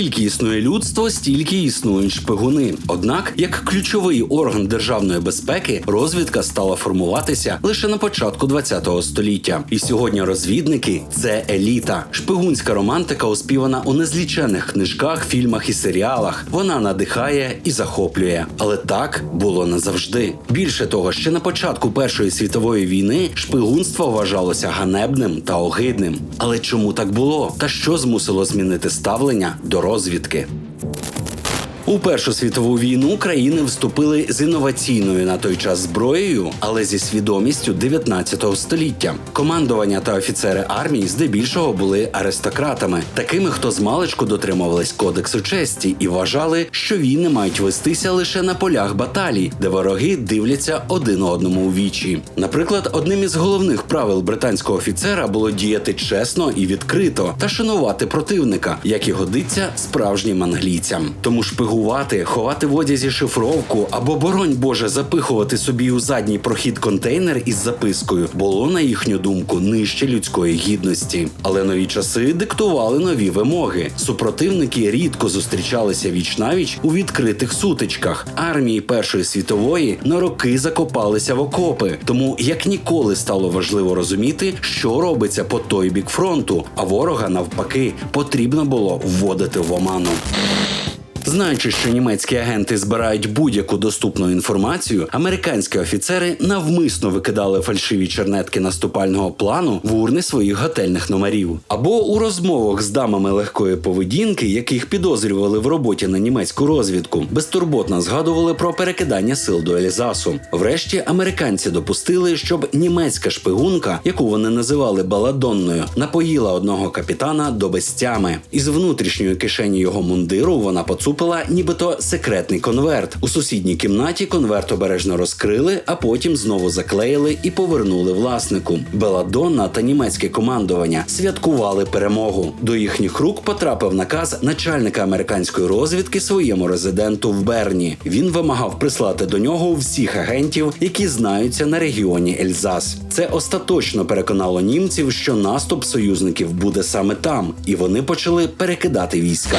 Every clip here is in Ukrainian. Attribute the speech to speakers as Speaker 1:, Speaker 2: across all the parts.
Speaker 1: Скільки існує людство, стільки існують шпигуни. Однак, як ключовий орган державної безпеки, розвідка стала формуватися лише на початку ХХ століття. І сьогодні розвідники це еліта. Шпигунська романтика оспівана у незліченних книжках, фільмах і серіалах. Вона надихає і захоплює. Але так було не завжди. Більше того, ще на початку Першої світової війни шпигунство вважалося ганебним та огидним. Але чому так було? Та що змусило змінити ставлення до розвідки? У Першу світову війну країни вступили з інноваційною на той час зброєю, але зі свідомістю 19 століття. Командування та офіцери армії здебільшого були аристократами, такими, хто з дотримувались кодексу честі і вважали, що війни мають вестися лише на полях баталій, де вороги дивляться один одному у вічі. Наприклад, одним із головних правил британського офіцера було діяти чесно і відкрито та шанувати противника, як і годиться справжнім англійцям. Тому шпигувати, ховати в одязі шифровку або, боронь Боже, запихувати собі у задній прохід контейнер із запискою було, на їхню думку, нижче людської гідності. Але нові часи диктували нові вимоги. Супротивники рідко зустрічалися віч навіч у відкритих сутичках. Армії Першої світової на роки закопалися в окопи. Тому як ніколи стало важливо розуміти, що робиться по той бік фронту, а ворога навпаки потрібно було вводити в оману. Знаючи, що німецькі агенти збирають будь-яку доступну інформацію, американські офіцери навмисно викидали фальшиві чернетки наступального плану в урни своїх готельних номерів. Або у розмовах з дамами легкої поведінки, яких підозрювали в роботі на німецьку розвідку, безтурботно згадували про перекидання сил до Ельзасу. Врешті американці допустили, щоб німецька шпигунка, яку вони називали Баладонною, напоїла одного капітана до безтями. Із внутрішньої кишені його мундиру вона поцупила потрапила нібито секретний конверт. У сусідній кімнаті конверт обережно розкрили, а потім знову заклеїли і повернули власнику. Беладонна та німецьке командування святкували перемогу. До їхніх рук потрапив наказ начальника американської розвідки своєму резиденту в Берні. Він вимагав прислати до нього всіх агентів, які знаються на регіоні Ельзас. Це остаточно переконало німців, що наступ союзників буде саме там, і вони почали перекидати війська.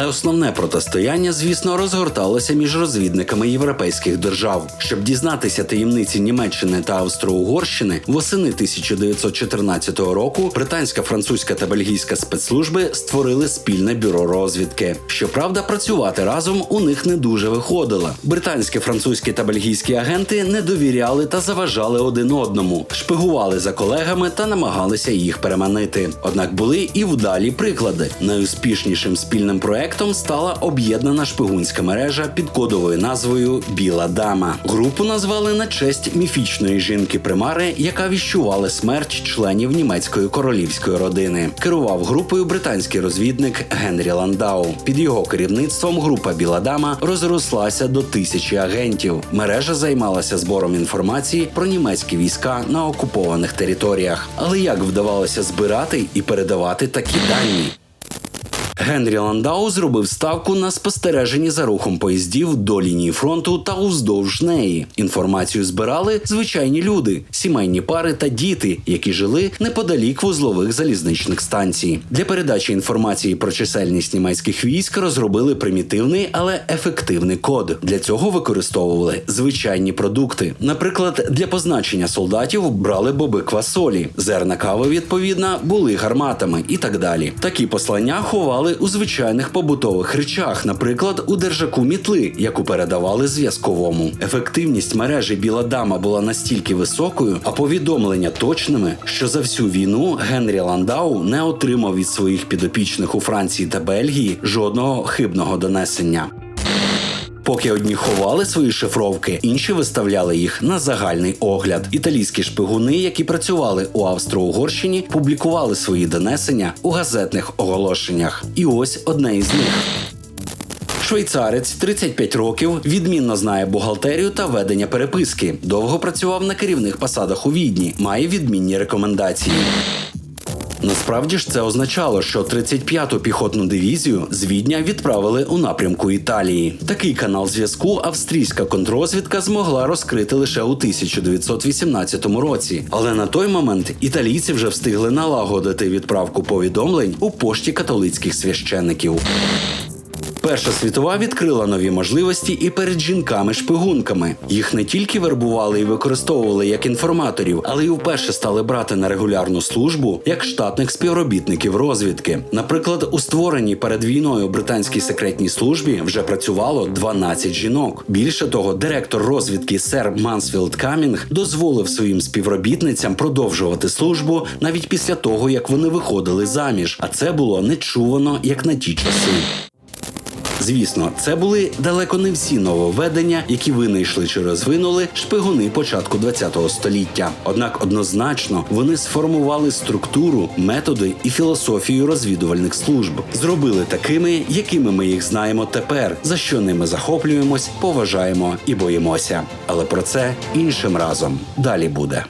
Speaker 1: Але основне протистояння, звісно, розгорталося між розвідниками європейських держав. Щоб дізнатися таємниці Німеччини та Австро-Угорщини, восени 1914 року британська, французька та бельгійська спецслужби створили спільне бюро розвідки. Щоправда, працювати разом у них не дуже виходило. Британські, французькі та бельгійські агенти не довіряли та заважали один одному, шпигували за колегами та намагалися їх переманити. Однак були і вдалі приклади. Найуспішнішим спільним проектом стала об'єднана шпигунська мережа під кодовою назвою Біла Дама. Групу назвали на честь міфічної жінки примари, яка віщувала смерть членів німецької королівської родини. Керував групою британський розвідник Генрі Ландау. Під його керівництвом група Біла Дама розрослася до тисячі агентів. Мережа займалася збором інформації про німецькі війська на окупованих територіях. Але як вдавалося збирати і передавати такі дані? Генрі Ландау зробив ставку на спостереженні за рухом поїздів до лінії фронту та уздовж неї. Інформацію збирали звичайні люди, сімейні пари та діти, які жили неподалік вузлових залізничних станцій. Для передачі інформації про чисельність німецьких військ розробили примітивний, але ефективний код. Для цього використовували звичайні продукти. Наприклад, для позначення солдатів брали боби квасолі, зерна кави, відповідно, були гарматами і так далі. Такі послання ховали у звичайних побутових речах, наприклад, у держаку мітли, яку передавали зв'язковому. Ефективність мережі Біла Дама була настільки високою, а повідомлення точними, що за всю війну Генрі Ландау не отримав від своїх підопічних у Франції та Бельгії жодного хибного донесення. Поки одні ховали свої шифровки, інші виставляли їх на загальний огляд. Італійські шпигуни, які працювали у Австро-Угорщині, публікували свої донесення у газетних оголошеннях. І ось одне із них. Швейцарець 35 років, відмінно знає бухгалтерію та ведення переписки. Довго працював на керівних посадах у відні, має відмінні рекомендації. Насправді ж це означало, що 35-ту піхотну дивізію з Відня відправили у напрямку Італії. Такий канал зв'язку австрійська контрозвідка змогла розкрити лише у 1918 році. Але на той момент італійці вже встигли налагодити відправку повідомлень у пошті католицьких священників. Перша світова відкрила нові можливості і перед жінками-шпигунками. Їх не тільки вербували і використовували як інформаторів, але й вперше стали брати на регулярну службу як штатних співробітників розвідки. Наприклад, у створеній перед війною британській секретній службі вже працювало 12 жінок. Більше того, директор розвідки сер Мансфілд Камінг дозволив своїм співробітницям продовжувати службу навіть після того, як вони виходили заміж. А це було нечувано як на ті часи. Звісно, це були далеко не всі нововведення, які винайшли чи розвинули шпигуни початку ХХ століття. Однак однозначно вони сформували структуру, методи і філософію розвідувальних служб, зробили такими, якими ми їх знаємо тепер, за що ними захоплюємось, поважаємо і боїмося. Але про це іншим разом далі буде.